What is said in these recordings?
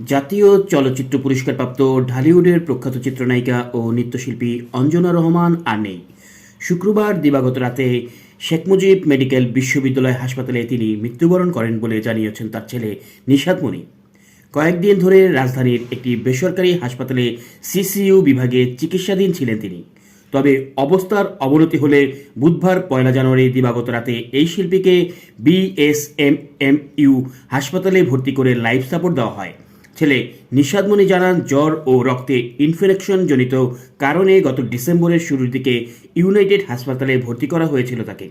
জাতীয় চলচ্চিত্র পুরস্কারপ্রাপ্ত ঢালিউডের প্রখ্যাত চিত্রনায়িকা ও নৃত্যশিল্পী অঞ্জনা রহমান আর নেই। শুক্রবার দিবাগত রাতে শেখ মুজিব মেডিকেল বিশ্ববিদ্যালয় হাসপাতালে তিনি মৃত্যুবরণ করেন বলে জানিয়েছেন তার ছেলে নিশাদ মনি কয়েকদিন ধরে রাজধানীর একটি বেসরকারি হাসপাতালে সিসিইউ বিভাগে চিকিৎসাধীন ছিলেন তিনি। তবে অবস্থার অবনতি হলে বুধবার পয়লা জানুয়ারি দিবাগত রাতে এই শিল্পীকে বিএসএমএমইউ হাসপাতালে ভর্তি করে লাইফ সাপোর্ট দেওয়া হয়। ছেলে নিষাদমণি জানান জ্বর ও রক্তে ইনফেকশন জনিত কারণে গত ডিসেম্বরের শুরুর দিকে ইউনাইটেড হাসপাতালে ভর্তি করা হয়েছিল তাকে।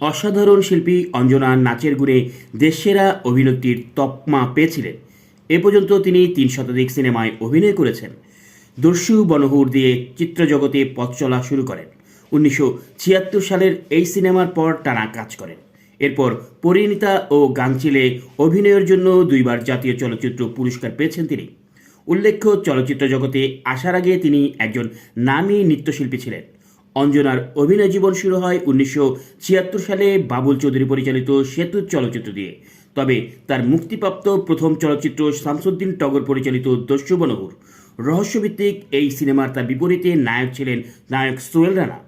অসাধারণ শিল্পী অঞ্জনা নাচের গুণে দেশসেরা অভিনেত্রীর তকমা পেয়েছিলেন। এ পর্যন্ত তিনি তিন শতাধিক সিনেমায় অভিনয় করেছেন। দস্যু বনহুর দিয়ে চিত্রজগতে পথ চলা শুরু করেন। উনিশশো ছিয়াত্তর সালের এই সিনেমার পর টানা কাজ করেন। এরপর পরিণীতা ও গানচিলে অভিনয়ের জন্য দুইবার জাতীয় চলচ্চিত্র পুরস্কার পেয়েছেন তিনি। উল্লেখ্য, চলচ্চিত্র জগতে আসার আগে তিনি একজন নামী নৃত্যশিল্পী ছিলেন। অঞ্জনার অভিনয় জীবন শুরু হয় উনিশশো ছিয়াত্তর সালে বাবুল চৌধুরী পরিচালিত সেতু চলচ্চিত্র দিয়ে। তবে তার মুক্তিপ্রাপ্ত প্রথম চলচ্চিত্র শামসুদ্দিন টগর পরিচালিত দস্যু বনহুর রহস্যভিত্তিক এই সিনেমার তার বিপরীতে নায়ক ছিলেন নায়ক সোহেল রানা।